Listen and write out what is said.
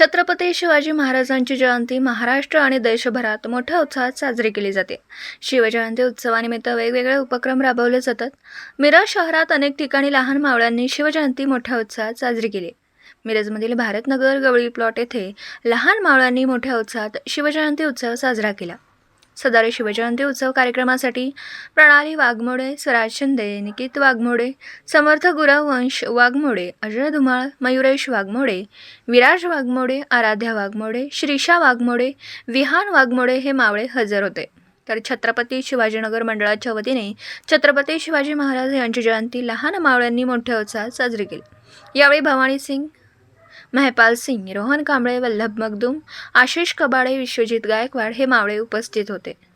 छत्रपती शिवाजी महाराजांची जयंती महाराष्ट्र आणि देशभरात मोठ्या उत्साहात साजरी केली जाते. शिवजयंती उत्सवानिमित्त वेगवेगळे उपक्रम राबवले जातात. मिरज शहरात अनेक ठिकाणी लहान मावळ्यांनी शिवजयंती मोठ्या उत्साहात साजरी केली. मिरजमधील भारतनगर गवळी प्लॉट येथे लहान मावळ्यांनी मोठ्या उत्साहात शिवजयंती उत्सव साजरा केला. सदारे शिवजयंती उत्सव कार्यक्रमासाठी प्रणाली वाघमोडे स्वराज शिंदे निकित वाघमोडे समर्थ गुरवंश वाघमोडे अजय धुमाळ मयुरेश वाघमोडे विराज वाघमोडे आराध्या वाघमोडे श्रीषा वाघमोडे विहान वाघमोडे हे मावळे हजर होते. तर छत्रपती शिवाजीनगर मंडळाच्या वतीने छत्रपती शिवाजी महाराज यांची जयंती लहान मावळ्यांनी मोठ्या उत्साहात साजरी केली. यावेळी भवानी सिंग महपाल सिंग रोहन कांबळे वल्लभ मगदूम आशिष कबाडे विश्वजित गायकवाड हे मावळे उपस्थित होते.